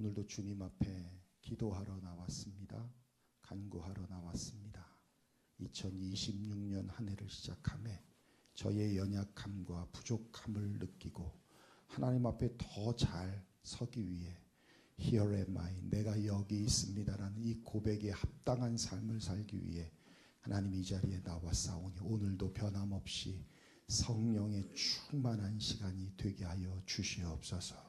오늘도 주님 앞에 기도하러 나왔습니다. 간구하러 나왔습니다. 2026년 한 해를 시작함에 저의 연약함과 부족함을 느끼고 하나님 앞에 더 잘 서기 위해 Here am I, 내가 여기 있습니다라는 이 고백에 합당한 삶을 살기 위해 하나님 이 자리에 나왔사오니 오늘도 변함없이 성령의 충만한 시간이 되게 하여 주시옵소서.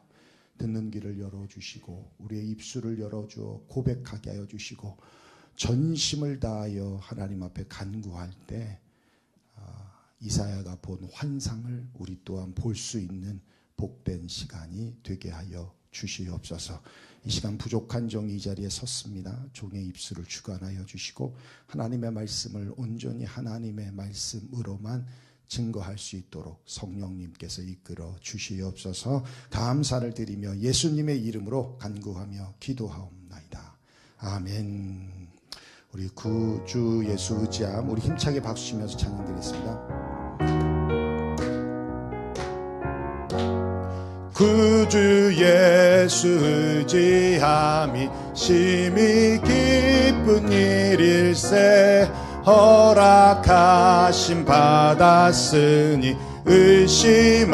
듣는 귀를 열어주시고 우리의 입술을 열어주어 고백하게 하여 주시고 전심을 다하여 하나님 앞에 간구할 때 아, 이사야가 본 환상을 우리 또한 볼 수 있는 복된 시간이 되게 하여 주시옵소서. 이 시간 부족한 종이 이 자리에 섰습니다. 종의 입술을 주관하여 주시고 하나님의 말씀을 온전히 하나님의 말씀으로만 증거할 수 있도록 성령님께서 이끌어 주시옵소서. 감사를 드리며 예수님의 이름으로 간구하며 기도하옵나이다. 아멘. 우리 구주 예수 의지함 우리 힘차게 박수 치면서 찬양 드리겠습니다. 구주 예수 의지함이 심히 기쁜 일일세 허락하심 받았으니 의심하주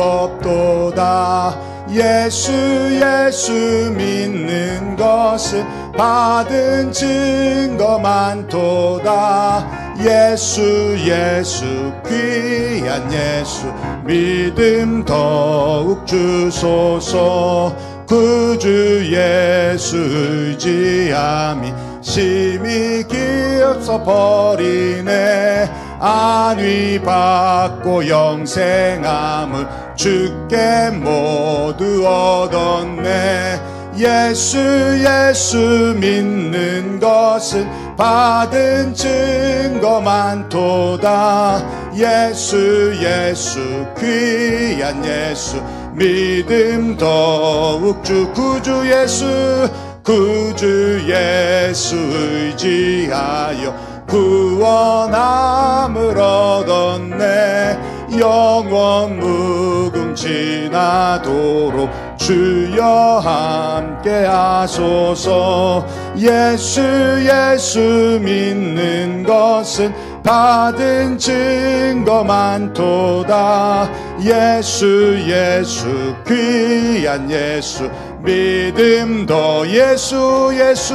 없도다. 예수 예수 믿는 것은 받은 증거 많도다. 예수 예수 귀한 예수 믿음 더욱 주소서. 구주 예수 의지함이 심히 기없어 버리네. 안위 받고 영생함을 주께 모두 얻었네. 예수 예수 믿는 것은 받은 증거 많도다. 예수 예수 귀한 예수 믿음 더욱 주 구주 예수 구주 예수 의지하여 구원함을 얻었네. 영원 무궁지나도록 주여 함께 하소서. 예수 예수 믿는 것은 받은 증거 많도다. 예수 예수 귀한 예수 믿음도 예수 예수.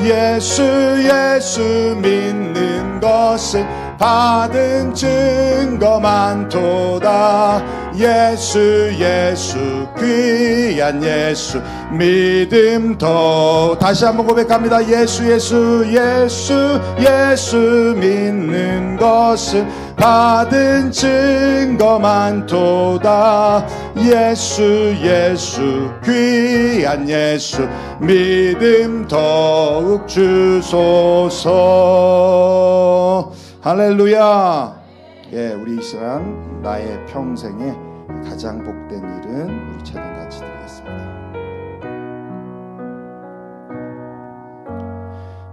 예수 예수 믿는 것은 받은 증거 많도다. 예수 예수 귀한 예수 믿음도 다시 한번 고백합니다. 예수 예수 예수 예수 믿는 것은 받은 증거 많도다. 예수 예수 귀한 예수 믿음 더욱 주소서 할렐루야. 예 우리 이 시간 나의 평생에 가장 복된 일은 우리 찬양 같이 드리겠습니다.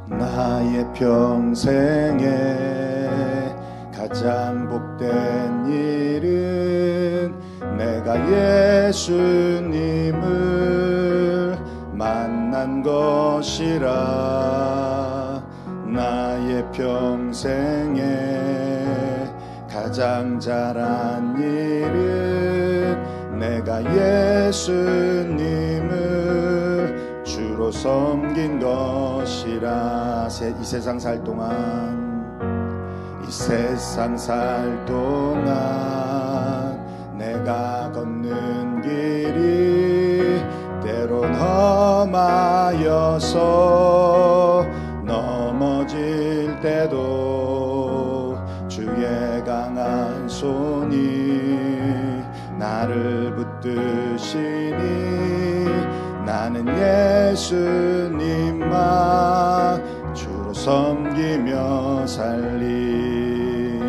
나의 평생에 가장 복된 일은 내가 예수님을 만난 것이라 나의 평생에 가장 잘한 일은 내가 예수님을 주로 섬긴 것이라. 세- 이 세상 살 동안 이 세상 살 동안 내가 걷는 길이 때론 험하여서 때도 주의 강한 손이 나를 붙드시니 나는 예수님만 주로 섬기며 살리.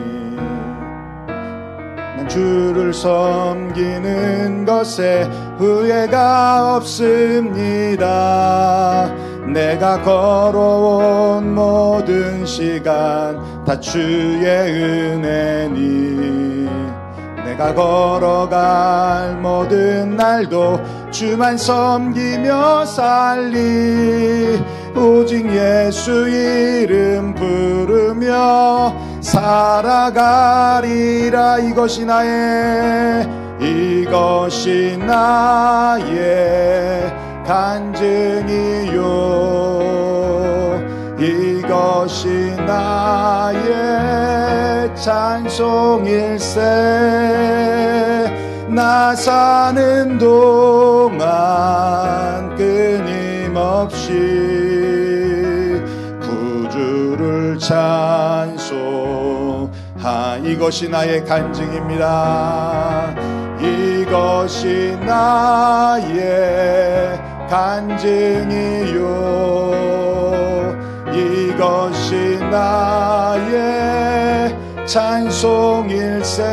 난 주를 섬기는 것에 후회가 없습니다 내가 걸어온 모든 시간 다 주의 은혜니. 내가 걸어갈 모든 날도 주만 섬기며 살리. 오직 예수 이름 부르며 살아가리라. 이것이 나의 이것이 나의 간증이요. 이것이 나의 찬송일세. 나 사는 동안 끊임없이 구주를 찬송하 이것이 나의 간증입니다. 이것이 나의 간증이요. 이것이 나의 찬송일세.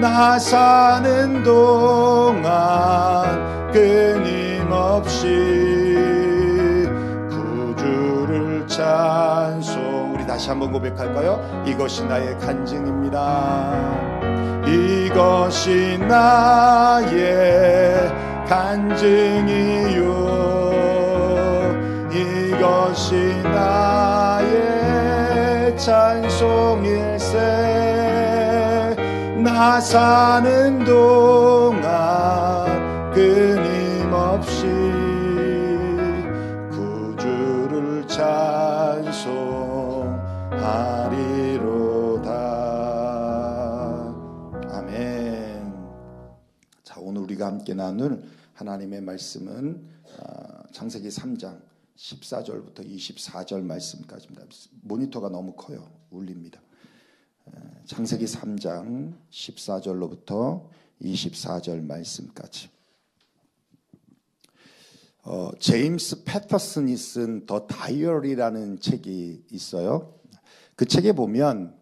나 사는 동안 끊임없이 구주를 찬송. 우리 다시 한번 고백할까요? 이것이 나의 간증입니다. 이것이 나의 간증이요. 이것이 나의 찬송일세. 나 사는 동안 끊임없이 구주를 찬송하리로다. 아멘. 자 오늘 우리가 함께 나눌 하나님의 말씀은 아, 창세기 3장 14절부터 24절 말씀까지입니다 모니터가 너무 커요 울립니다 창세기 3장 14절로부터 24절 말씀까지. 어, 제임스 패터슨이 쓴 더 다이어리라는 책이 있어요. 그 책에 보면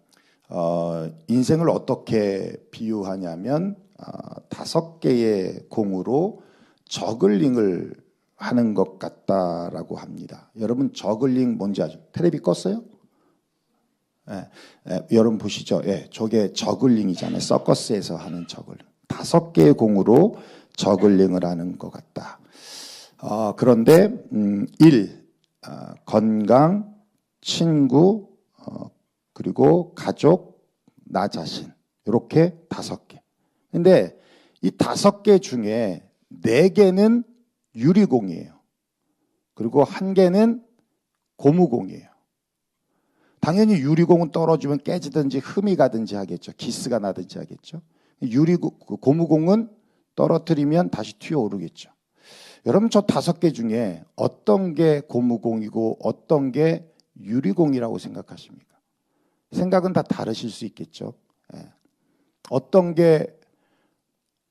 어, 인생을 어떻게 비유하냐면 어, 다섯 개의 공으로 저글링을 하는 것 같다라고 합니다. 여러분 저글링 뭔지 아죠? 테레비 껐어요? 예, 예, 여러분 보시죠. 예, 저게 저글링이잖아요. 서커스에서 하는 저글링. 다섯 개의 공으로 저글링을 하는 것 같다. 어, 그런데 음, 일 어, 건강, 친구, 어, 그리고 가족, 나 자신 이렇게 다섯 개. 근데 이 다섯 개 중에 네 개는 유리공이에요. 그리고 한 개는 고무공이에요. 당연히 유리공은 떨어지면 깨지든지 흠이 가든지 하겠죠. 기스가 나든지 하겠죠. 유리 고무공은 떨어뜨리면 다시 튀어오르겠죠. 여러분 저 다섯 개 중에 어떤 게 고무공이고 어떤 게 유리공이라고 생각하십니까? 생각은 다 다르실 수 있겠죠. 예. 어떤 게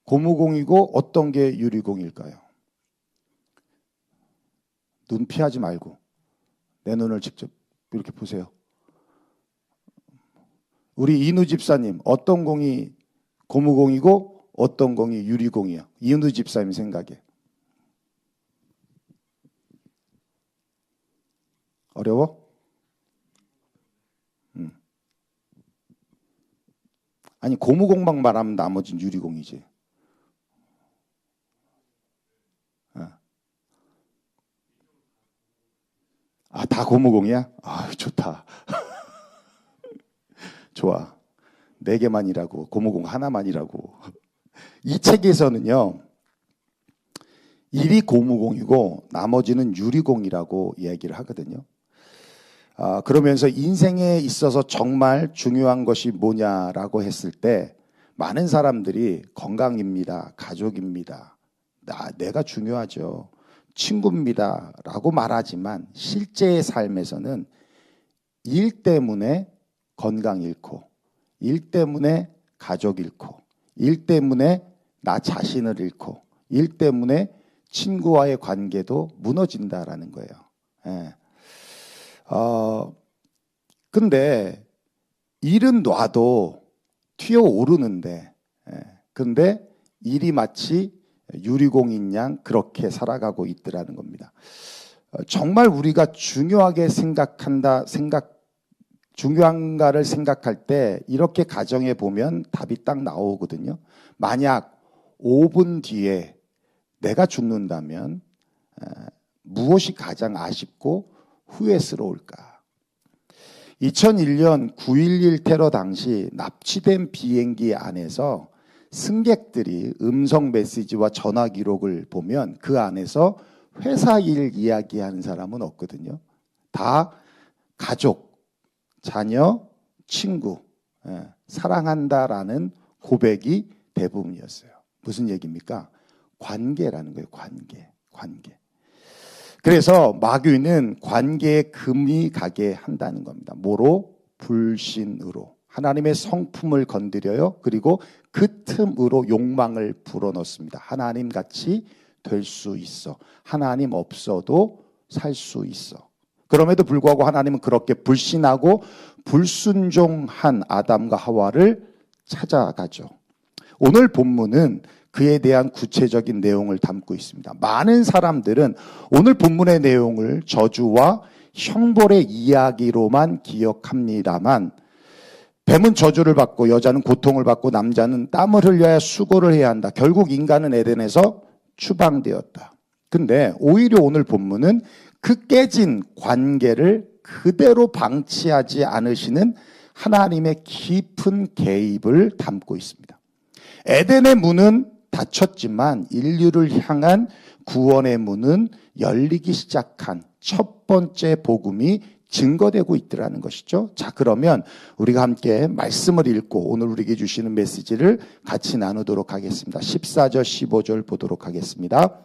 고무공이고 어떤 게 유리공일까요? 눈 피하지 말고 내 눈을 직접 이렇게 보세요. 우리 이누 집사님 어떤 공이 고무공이고 어떤 공이 유리공이야? 이누 집사님 생각에 어려워? 음. 아니 고무공만 말하면 나머지는 유리공이지. 아, 다 고무공이야? 아, 좋다. 좋아. 네 개만이라고 고무공 하나만이라고. 이 책에서는요. 1이 고무공이고 나머지는 유리공이라고 이야기를 하거든요. 아, 그러면서 인생에 있어서 정말 중요한 것이 뭐냐라고 했을 때 많은 사람들이 건강입니다. 가족입니다. 나, 내가 중요하죠. 친구입니다. 라고 말하지만 실제의 삶에서는 일 때문에 건강 잃고, 일 때문에 가족 잃고, 일 때문에 나 자신을 잃고, 일 때문에 친구와의 관계도 무너진다라는 거예요. 예. 어, 근데 일은 놔도 튀어 오르는데, 예. 근데 일이 마치 유리공인 양 그렇게 살아가고 있더라는 겁니다. 어, 정말 우리가 중요하게 생각한다, 생각, 중요한가를 생각할 때 이렇게 가정해 보면 답이 딱 나오거든요. 만약 5분 뒤에 내가 죽는다면 에, 무엇이 가장 아쉽고 후회스러울까? 2001년 9.11 테러 당시 납치된 비행기 안에서 승객들이 음성 메시지와 전화 기록을 보면 그 안에서 회사 일 이야기하는 사람은 없거든요. 다 가족, 자녀, 친구, 예, 사랑한다라는 고백이 대부분이었어요. 무슨 얘기입니까? 관계라는 거예요. 관계, 관계. 그래서 마귀는 관계에 금이 가게 한다는 겁니다. 뭐로? 불신으로. 하나님의 성품을 건드려요. 그리고 그 틈으로 욕망을 불어넣습니다. 하나님 같이 될 수 있어. 하나님 없어도 살 수 있어. 그럼에도 불구하고 하나님은 그렇게 불신하고 불순종한 아담과 하와를 찾아가죠. 오늘 본문은 그에 대한 구체적인 내용을 담고 있습니다. 많은 사람들은 오늘 본문의 내용을 저주와 형벌의 이야기로만 기억합니다만 뱀은 저주를 받고 여자는 고통을 받고 남자는 땀을 흘려야 수고를 해야 한다. 결국 인간은 에덴에서 추방되었다. 근데 오히려 오늘 본문은 그 깨진 관계를 그대로 방치하지 않으시는 하나님의 깊은 개입을 담고 있습니다. 에덴의 문은 닫혔지만 인류를 향한 구원의 문은 열리기 시작한 첫 번째 복음이 증거되고 있더라는 것이죠. 자, 그러면 우리가 함께 말씀을 읽고 오늘 우리에게 주시는 메시지를 같이 나누도록 하겠습니다. 14절, 15절 보도록 하겠습니다.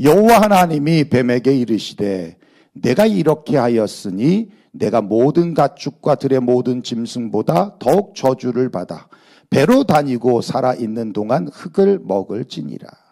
여호와 하나님이 뱀에게 이르시되 내가 이렇게 하였으니 내가 모든 가축과 들의 모든 짐승보다 더욱 저주를 받아 배로 다니고 살아 있는 동안 흙을 먹을지니라.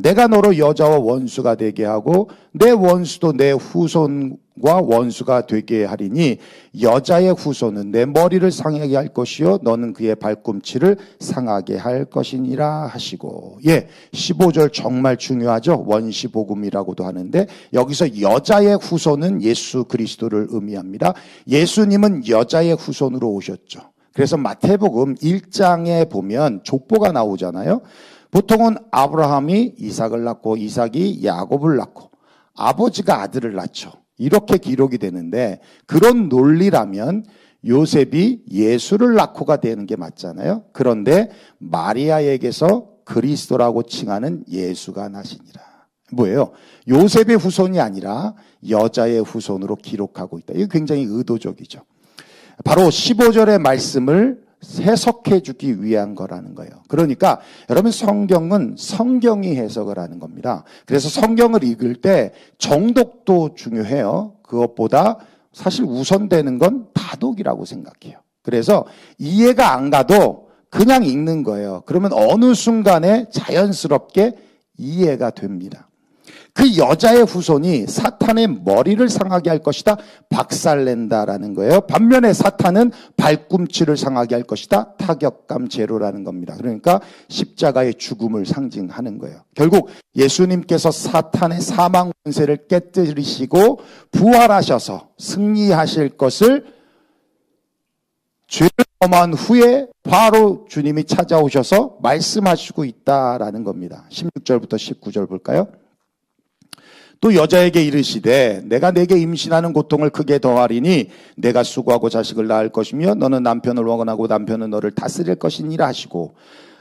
내가 너로 여자와 원수가 되게 하고 내 원수도 내 후손과 원수가 되게 하리니 여자의 후손은 내 머리를 상하게 할 것이요 너는 그의 발꿈치를 상하게 할 것이니라 하시고. 예 15절 정말 중요하죠. 원시 복음이라고도 하는데 여기서 여자의 후손은 예수 그리스도를 의미합니다. 예수님은 여자의 후손으로 오셨죠. 그래서 마태복음 1장에 보면 족보가 나오잖아요 보통은 아브라함이 이삭을 낳고 이삭이 야곱을 낳고 아버지가 아들을 낳죠. 이렇게 기록이 되는데 그런 논리라면 요셉이 예수를 낳고가 되는 게 맞잖아요. 그런데 마리아에게서 그리스도라고 칭하는 예수가 나시니라. 뭐예요? 요셉의 후손이 아니라 여자의 후손으로 기록하고 있다. 이거 굉장히 의도적이죠. 바로 15절의 말씀을 해석해 주기 위한 거라는 거예요. 그러니까 여러분 성경은 성경이 해석을 하는 겁니다. 그래서 성경을 읽을 때 정독도 중요해요. 그것보다 사실 우선되는 건 다독이라고 생각해요. 그래서 이해가 안 가도 그냥 읽는 거예요. 그러면 어느 순간에 자연스럽게 이해가 됩니다. 그 여자의 후손이 사탄의 머리를 상하게 할 것이다. 박살낸다라는 거예요. 반면에 사탄은 발꿈치를 상하게 할 것이다. 타격감 제로라는 겁니다. 그러니까 십자가의 죽음을 상징하는 거예요. 결국 예수님께서 사탄의 사망 권세를 깨뜨리시고 부활하셔서 승리하실 것을 죄를 범한 후에 바로 주님이 찾아오셔서 말씀하시고 있다라는 겁니다. 16절부터 19절 볼까요? 또 여자에게 이르시되 내가 내게 임신하는 고통을 크게 더하리니 내가 수고하고 자식을 낳을 것이며 너는 남편을 원하고 남편은 너를 다스릴 것이니라 하시고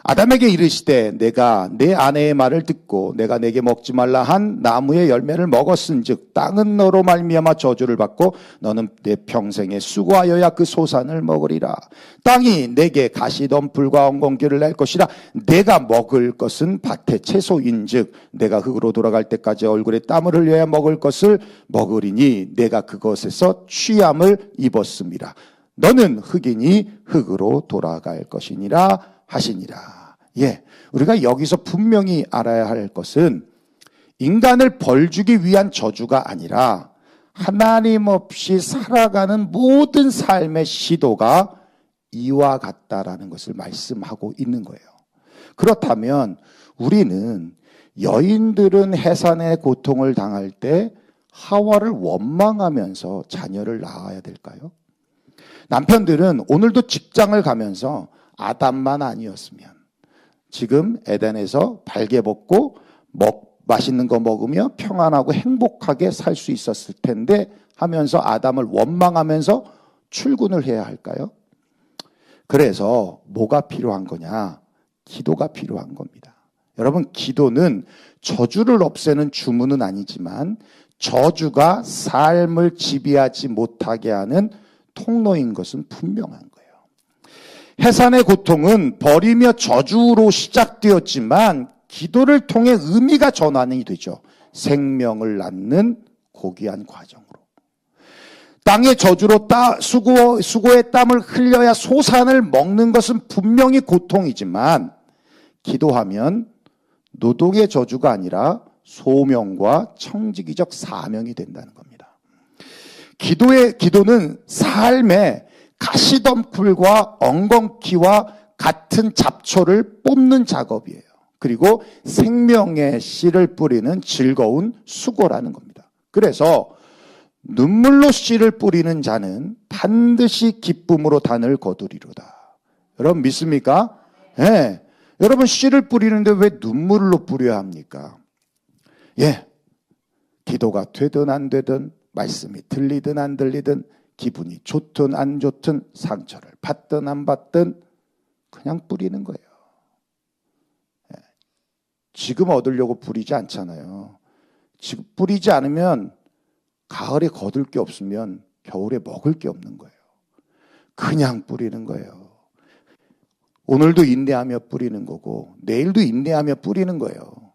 아담에게 이르시되 내가 내 아내의 말을 듣고 내가 내게 먹지 말라 한 나무의 열매를 먹었은즉 땅은 너로 말미암아 저주를 받고 너는 내 평생에 수고하여야 그 소산을 먹으리라. 땅이 내게 가시덤 불과 엉겅퀴를 낼 것이라 내가 먹을 것은 밭의 채소인즉 내가 흙으로 돌아갈 때까지 얼굴에 땀을 흘려야 먹을 것을 먹으리니 내가 그것에서 취함을 입었습니다. 너는 흙이니 흙으로 돌아갈 것이니라 하시니라. 예. 우리가 여기서 분명히 알아야 할 것은 인간을 벌주기 위한 저주가 아니라 하나님 없이 살아가는 모든 삶의 시도가 이와 같다라는 것을 말씀하고 있는 거예요. 그렇다면 우리는 여인들은 해산의 고통을 당할 때 하와를 원망하면서 자녀를 낳아야 될까요? 남편들은 오늘도 직장을 가면서 아담만 아니었으면 지금 에덴에서 발개 벗고 먹 맛있는 거 먹으며 평안하고 행복하게 살 수 있었을 텐데 하면서 아담을 원망하면서 출근을 해야 할까요? 그래서 뭐가 필요한 거냐? 기도가 필요한 겁니다. 여러분, 기도는 저주를 없애는 주문은 아니지만 저주가 삶을 지배하지 못하게 하는 통로인 것은 분명한 거예요. 해산의 고통은 버리며 저주로 시작되었지만 기도를 통해 의미가 전환이 되죠. 생명을 낳는 고귀한 과정으로. 땅의 저주로 따, 수고, 수고의 땀을 흘려야 소산을 먹는 것은 분명히 고통이지만 기도하면 노동의 저주가 아니라 소명과 청지기적 사명이 된다는 겁니다. 기도의 기도는 삶의 가시덤불과 엉겅퀴와 같은 잡초를 뽑는 작업이에요. 그리고 생명의 씨를 뿌리는 즐거운 수고라는 겁니다. 그래서 눈물로 씨를 뿌리는 자는 반드시 기쁨으로 단을 거두리로다. 여러분 믿습니까? 예. 네. 여러분 씨를 뿌리는데 왜 눈물로 뿌려야 합니까? 예. 기도가 되든 안 되든 말씀이 들리든 안 들리든 기분이 좋든 안 좋든 상처를 받든 안 받든 그냥 뿌리는 거예요. 예. 지금 얻으려고 뿌리지 않잖아요. 지금 뿌리지 않으면 가을에 거둘 게 없으면 겨울에 먹을 게 없는 거예요. 그냥 뿌리는 거예요. 오늘도 인내하며 뿌리는 거고 내일도 인내하며 뿌리는 거예요.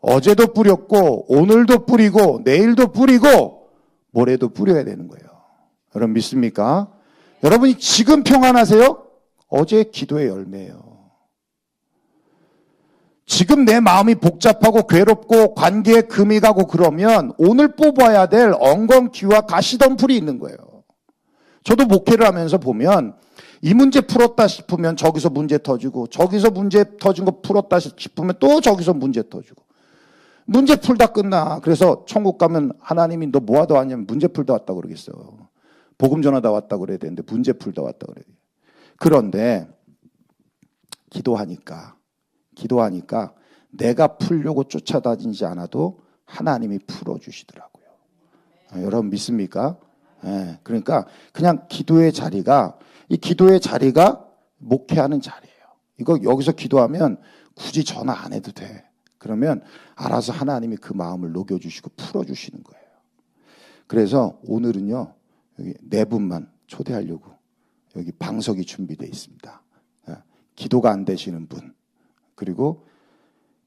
어제도 뿌렸고 오늘도 뿌리고 내일도 뿌리고 모레도 뿌려야 되는 거예요. 여러분 믿습니까? 여러분이 지금 평안하세요? 어제 기도의 열매예요. 지금 내 마음이 복잡하고 괴롭고 관계에 금이 가고 그러면 오늘 뽑아야 될 엉겅퀴와 가시덤불이 있는 거예요. 저도 목회를 하면서 보면 이 문제 풀었다 싶으면 저기서 문제 터지고 저기서 문제 터진 거 풀었다 싶으면 또 저기서 문제 터지고 문제 풀다 끝나. 그래서 천국 가면 하나님이 너 뭐 하다 왔냐면 문제 풀다 왔다 그러겠어. 복음 전하다 왔다 그래야 되는데 문제 풀다 왔다 그래야 돼. 그런데 기도하니까 기도하니까 내가 풀려고 쫓아다니지 않아도 하나님이 풀어 주시더라고요. 아, 여러분 믿습니까? 예, 그러니까 그냥 기도의 자리가 이 기도의 자리가 목회하는 자리예요. 이거 여기서 기도하면 굳이 전화 안 해도 돼. 그러면 알아서 하나님이 그 마음을 녹여주시고 풀어주시는 거예요. 그래서 오늘은요 여기 네 분만 초대하려고 여기 방석이 준비되어 있습니다. 예, 기도가 안 되시는 분. 그리고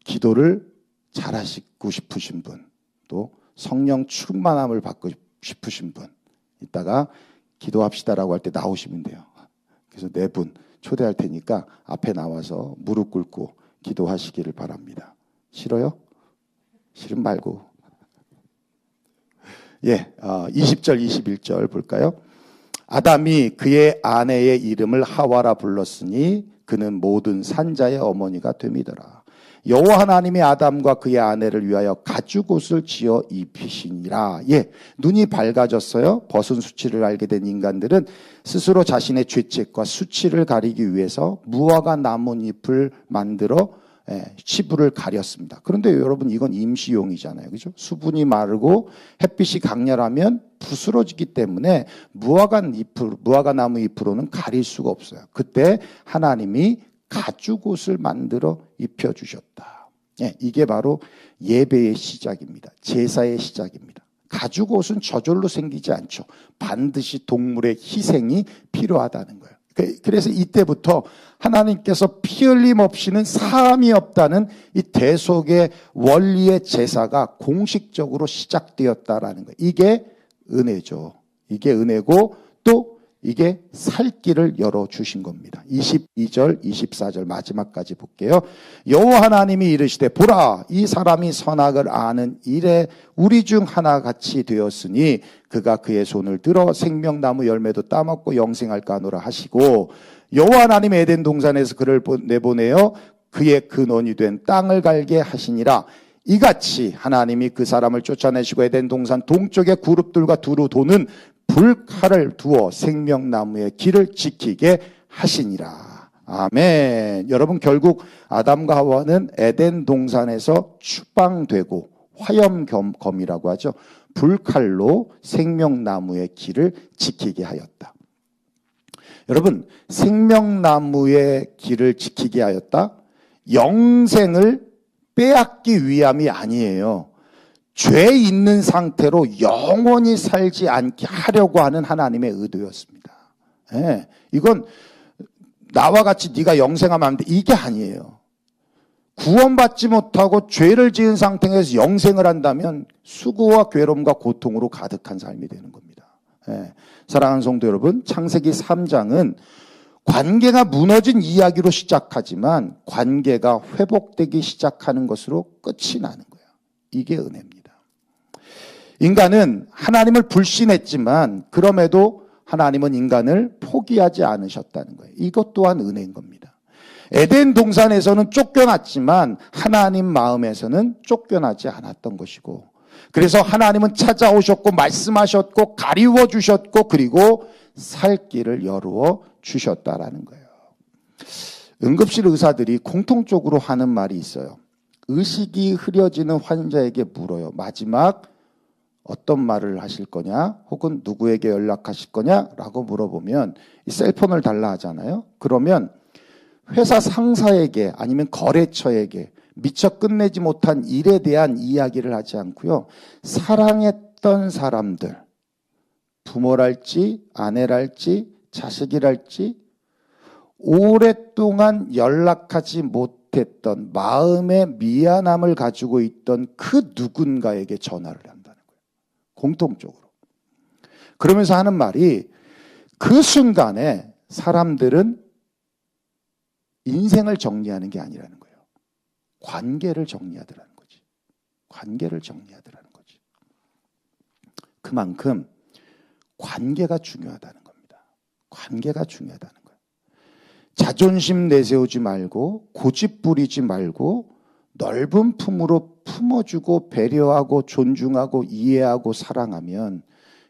기도를 잘하시고 싶으신 분, 또 성령 충만함을 받고 싶으신 분, 이따가 기도합시다라고 할 때 나오시면 돼요. 그래서 네 분 초대할 테니까 앞에 나와서 무릎 꿇고 기도하시기를 바랍니다. 싫어요? 싫은 말고. 예, 어, 20절, 21절 볼까요? 아담이 그의 아내의 이름을 하와라 불렀으니 그는 모든 산자의 어머니가 됨이더라. 여호와 하나님이 아담과 그의 아내를 위하여 가죽 옷을 지어 입히시니라. 예, 눈이 밝아졌어요. 벗은 수치를 알게 된 인간들은 스스로 자신의 죄책과 수치를 가리기 위해서 무화과 나뭇잎을 만들어 예, 치부를 가렸습니다. 그런데 여러분 이건 임시용이잖아요. 그죠? 수분이 마르고 햇빛이 강렬하면 부스러지기 때문에 무화과 잎으로, 무화과 나무 잎으로는 가릴 수가 없어요. 그때 하나님이 가죽 옷을 만들어 입혀 주셨다. 예, 이게 바로 예배의 시작입니다. 제사의 시작입니다. 가죽 옷은 저절로 생기지 않죠. 반드시 동물의 희생이 필요하다는 거예요. 그, 그래서 이때부터 하나님께서 피 흘림 없이는 사함이 없다는 이 대속의 원리의 제사가 공식적으로 시작되었다라는 거예요. 이게 은혜죠. 이게 은혜고 또 이게 살 길을 열어 주신 겁니다. 22절, 24절 마지막까지 볼게요. 여호와 하나님이 이르시되 보라 이 사람이 선악을 아는 일에 우리 중 하나 같이 되었으니 그가 그의 손을 들어 생명나무 열매도 따먹고 영생할까 하노라 하시고 여호와 하나님 에덴 동산에서 그를 내보내어 그의 근원이 된 땅을 갈게 하시니라 이같이 하나님이 그 사람을 쫓아내시고 에덴 동산 동쪽의 그룹들과 두루 도는 불칼을 두어 생명나무의 길을 지키게 하시니라. 아멘. 여러분 결국 아담과 하와는 에덴 동산에서 추방되고 화염검이라고 하죠. 불칼로 생명나무의 길을 지키게 하였다. 여러분 생명나무의 길을 지키게 하였다. 영생을 빼앗기 위함이 아니에요. 죄 있는 상태로 영원히 살지 않게 하려고 하는 하나님의 의도였습니다. 예, 이건 나와 같이 네가 영생하면 안 돼. 이게 아니에요. 구원받지 못하고 죄를 지은 상태에서 영생을 한다면 수고와 괴로움과 고통으로 가득한 삶이 되는 겁니다. 예, 사랑하는 성도 여러분, 창세기 3장은 관계가 무너진 이야기로 시작하지만 관계가 회복되기 시작하는 것으로 끝이 나는 거예요. 이게 은혜입니다. 인간은 하나님을 불신했지만 그럼에도 하나님은 인간을 포기하지 않으셨다는 거예요. 이것 또한 은혜인 겁니다. 에덴 동산에서는 쫓겨났지만 하나님 마음에서는 쫓겨나지 않았던 것이고 그래서 하나님은 찾아오셨고 말씀하셨고 가리워 주셨고 그리고 살 길을 열어 주셨다라는 거예요. 응급실 의사들이 공통적으로 하는 말이 있어요. 의식이 흐려지는 환자에게 물어요. 마지막 어떤 말을 하실 거냐? 혹은 누구에게 연락하실 거냐? 라고 물어보면 이 셀폰을 달라 하잖아요. 그러면 회사 상사에게 아니면 거래처에게 미처 끝내지 못한 일에 대한 이야기를 하지 않고요. 사랑했던 사람들, 부모랄지, 아내랄지, 자식이랄지, 오랫동안 연락하지 못했던 마음의 미안함을 가지고 있던 그 누군가에게 전화를 한다는 거예요. 공통적으로. 그러면서 하는 말이 그 순간에 사람들은 인생을 정리하는 게 아니라는 거예요. 관계를 정리하더라는 거지. 관계를 정리하더라는 거지. 그만큼 관계가 중요하다는 겁니다. 관계가 중요하다는 거예요. 자존심 내세우지 말고 고집 부리지 말고 넓은 품으로 품어주고 배려하고 존중하고 이해하고 사랑하면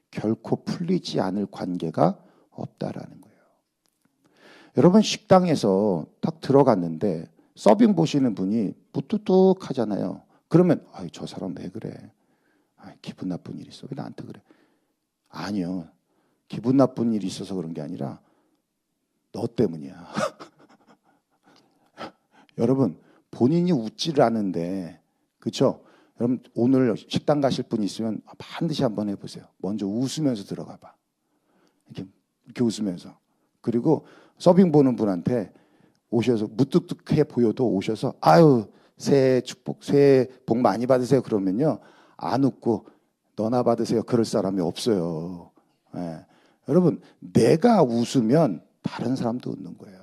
결코 풀리지 않을 관계가 없다라는 거예요. 여러분 식당에서 딱 들어갔는데 서빙 보시는 분이 무뚝뚝하잖아요. 그러면 아이 저 사람 왜 그래? 아이, 기분 나쁜 일 있어. 왜 나한테 그래? 아니요. 기분 나쁜 일이 있어서 그런 게 아니라 너 때문이야. 여러분 본인이 웃지를 않은데 그렇죠? 여러분 오늘 식당 가실 분 있으면 반드시 한번 해보세요. 먼저 웃으면서 들어가 봐. 이렇게 이렇게 웃으면서 그리고 서빙 보는 분한테 오셔서 무뚝뚝해 보여도 오셔서 아유 새해 축복 새해 복 많이 받으세요 그러면요 안 웃고 너나 받으세요 그럴 사람이 없어요. 예. 여러분 내가 웃으면 다른 사람도 웃는 거예요.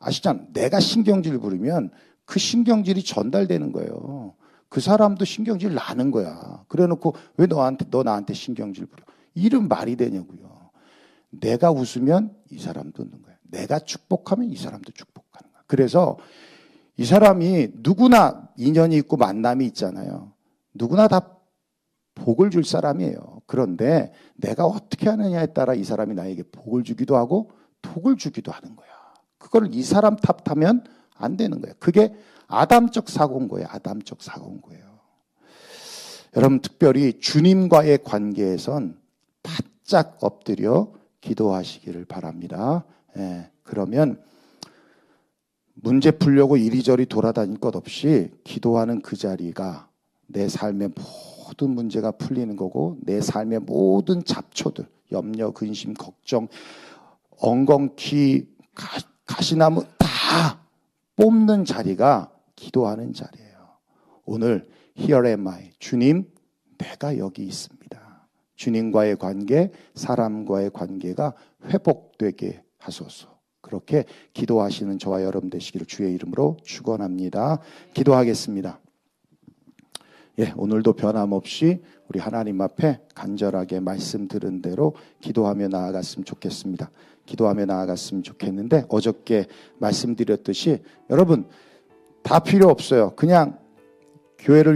아시잖아요. 내가 신경질 부리면 그 신경질이 전달되는 거예요. 그 사람도 신경질 나는 거야. 그래놓고 왜 너한테 너 나한테 신경질 부려? 이런 말이 되냐고요. 내가 웃으면 이 사람도 웃는 거야. 내가 축복하면 이 사람도 축복하는 거야. 그래서 이 사람이 누구나 인연이 있고 만남이 있잖아요. 누구나 다 복을 줄 사람이에요. 그런데 내가 어떻게 하느냐에 따라 이 사람이 나에게 복을 주기도 하고 독을 주기도 하는 거야. 그걸 이 사람 탓하면 안 되는 거예요. 그게 아담적 사고인 거예요. 아담적 사고인 거예요. 여러분 특별히 주님과의 관계에선 바짝 엎드려 기도하시기를 바랍니다. 예, 그러면 문제 풀려고 이리저리 돌아다닐 것 없이 기도하는 그 자리가 내 삶의 모든 문제가 풀리는 거고 내 삶의 모든 잡초들, 염려, 근심, 걱정, 엉겅퀴, 가, 가시나무 다 뽑는 자리가 기도하는 자리예요. 오늘 Here am I. 주님, 내가 여기 있습니다. 주님과의 관계, 사람과의 관계가 회복되게 하소서. 그렇게 기도하시는 저와 여러분 되시기를 주의 이름으로 축원합니다. 기도하겠습니다. 예, 오늘도 변함없이 우리 하나님 앞에 간절하게 말씀 들은 대로 기도하며 나아갔으면 좋겠습니다. 기도하며 나아갔으면 좋겠는데 어저께 말씀드렸듯이 여러분 다 필요 없어요. 그냥 교회를